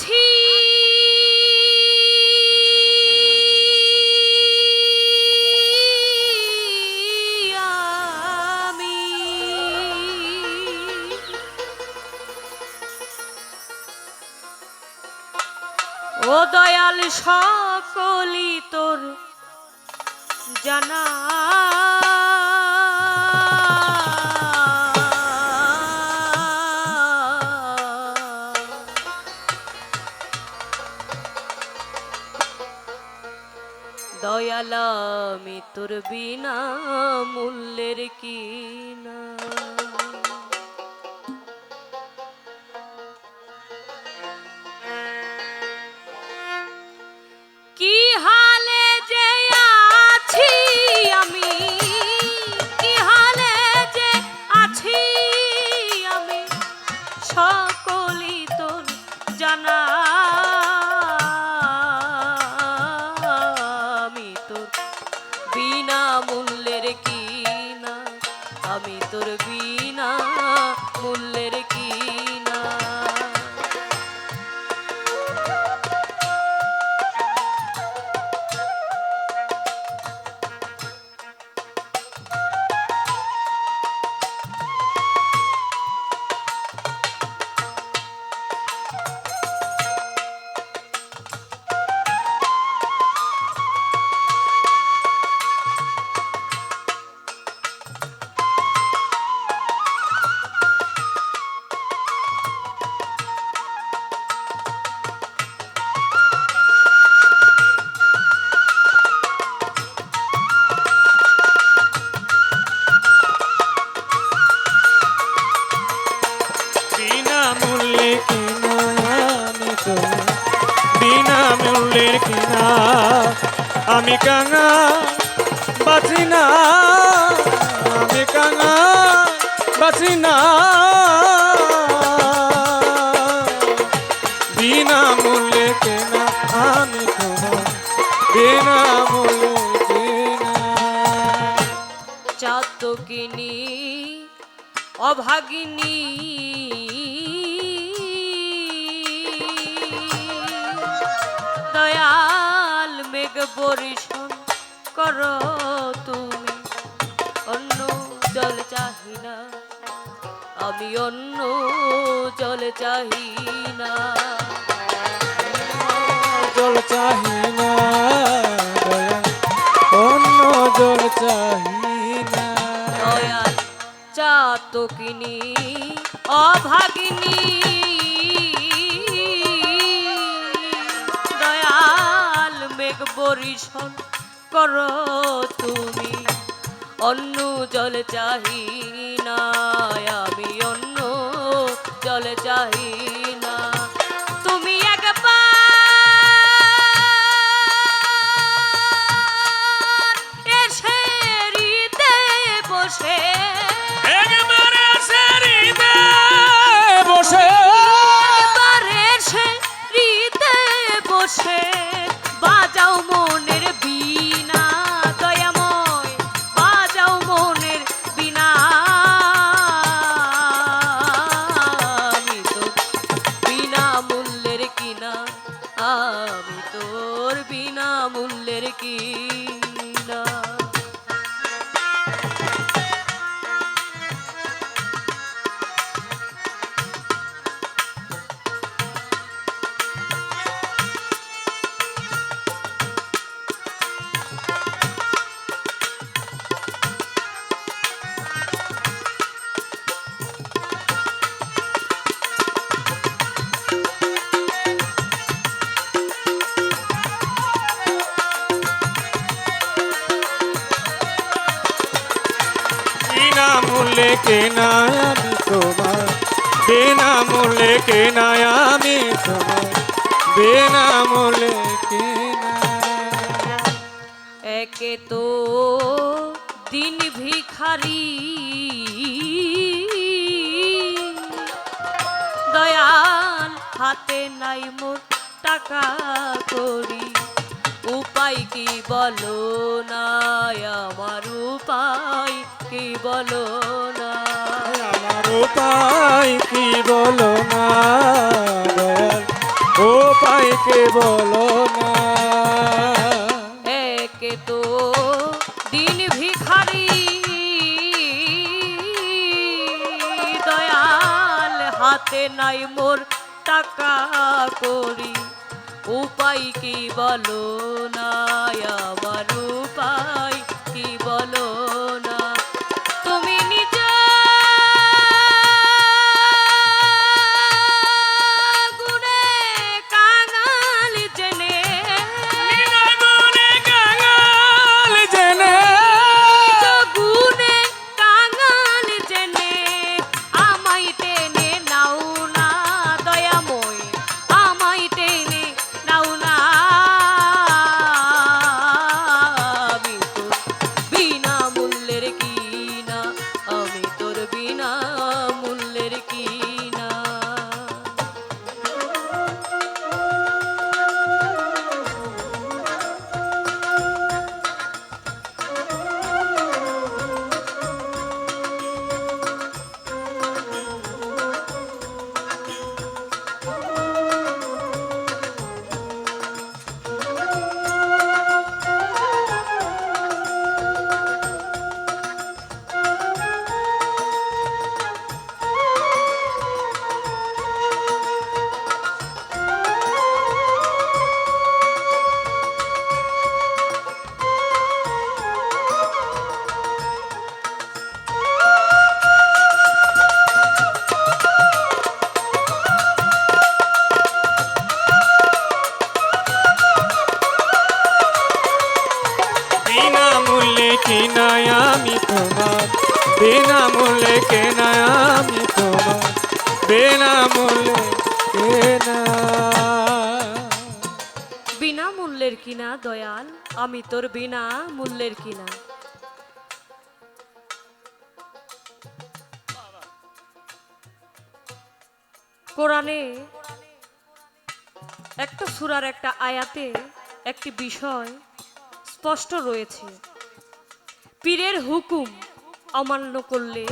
আছি। ও দয়াল সকলি তোর জানা তোর বিনা মূল্যের কি কাঙা বাঁচি না আমি কাঙা বাঁচি না বিনা মূল্যে কেনা, আমি তোমার বিনা মূল্যে কেনা। চাতকিনী, অভাগিনী, দয়াল মেঘ বরিশন কর তুমি। অন্য জল চাহি না। আমি অন্য জল চাহি না। জল চাহি না অন্য জল চাহি না। দয়াল চাতকিনী অভাগিনী। দয়াল মেঘ বরিশন কর তুমি। অন্য জল চাহি না আমি অন্য জল চাহি না তুমি একবার এসে হৃদে বসে। একবারে সারিতে বসে। একবার এসে হৃদে বসে। মূল্যে কেনা আমি তোমার। বিনা মূল্যে কেনা আমি তোমার। বিনা মূল্যে একে তো দিন ভিখারি। দয়াল হাতে নাই মোর টাকা করি উপায় কি বলো না আমার উপায় কি বলো উপায় কি বলো না উপায় কি বলো না? একে তো দিন ভিখারি, দয়াল হাতে নাই মোর টাকা করি। উপায় কি বলো না আমার উপায় কি বলো বিনা মূল্যে কেনায় আমি তোমার বিনা মূল্যে কেনা। বিনা মূল্যের কিনা, দয়াল? আমি তোর বিনা মূল্যের কিনা। কোরআনে একটা সুরার একটা আয়াতে একটি বিষয় স্পষ্ট রয়েছে। পীরের হুকুম অমান্য করলে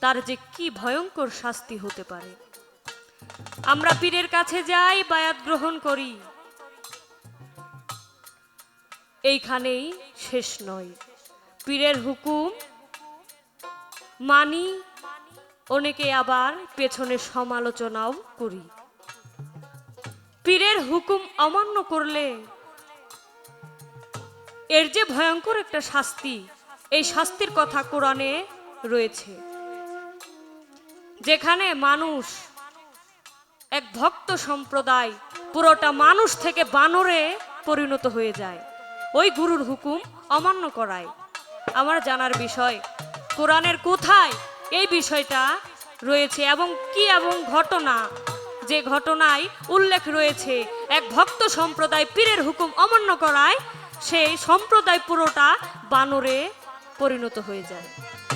তার যে কি ভয়ঙ্কর শাস্তি হতে পারে। আমরা পীরের কাছে যাই, বায়াত গ্রহণ করি। এইখানেই শেষ নয়। পীরের হুকুম মানি, অনেকে আবার পেছনে সমালোচনাও করি। পীরের হুকুম অমান্য করলে এর যে ভয়ঙ্কর একটা শাস্তি এই শাস্তির কথা কোরআনে রয়েছে। যেখানে মানুষ এক ভক্ত সম্প্রদায় পুরোটা মানুষ থেকে বানরে পরিণত হয়ে যায়। ওই গুরুর হুকুম অমান্য করায়। আমার জানার বিষয়, কোরআনের কোথায় এই বিষয়টা রয়েছে এবং কি এবং ঘটনা? যে ঘটনায় উল্লেখ রয়েছে, এক ভক্ত সম্প্রদায় পীরের হুকুম অমান্য করায়, সেই সম্প্রদায় পুরোটা বানরে পরিণত হয়ে যায়।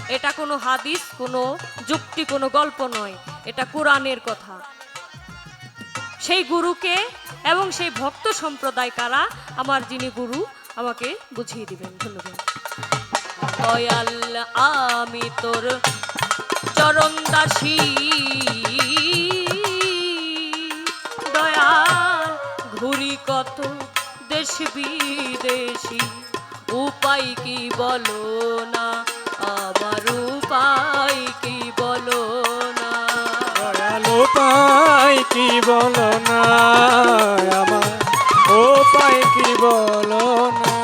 এটা কোনো হাদিস, কোনো যুক্তি, কোনো গল্প নয়। এটা কোরআনের কথা। সেই গুরুকে এবং সেই ভক্ত সম্প্রদায় কারা, আমার যিনি গুরু, আমাকে বুঝিয়ে দিবেন। ধন্যবাদ। দয়াল আমি তোর চরণ দাসী। দয়াল, ঘুরি কত দেশ বিদেশি। উপায় কি বলো না? আমার উপায় কি বলো না? উপায় কি বলো না? আমার উপায় কি বলো না?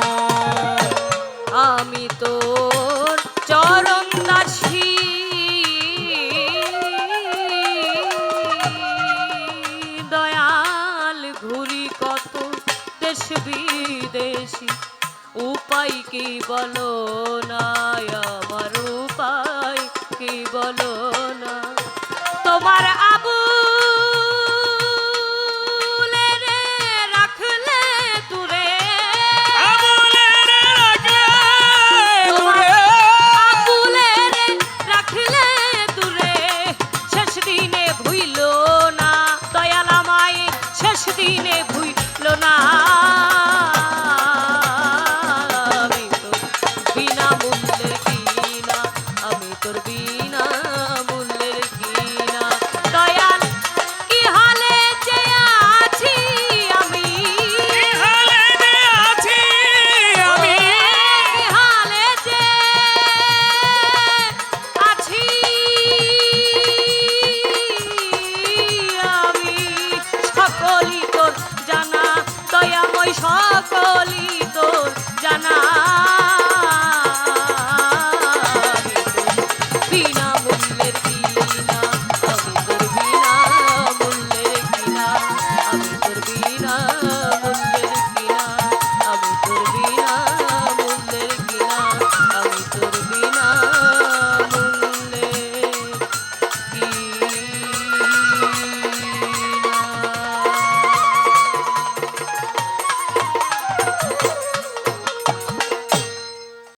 আমি তোর বলো না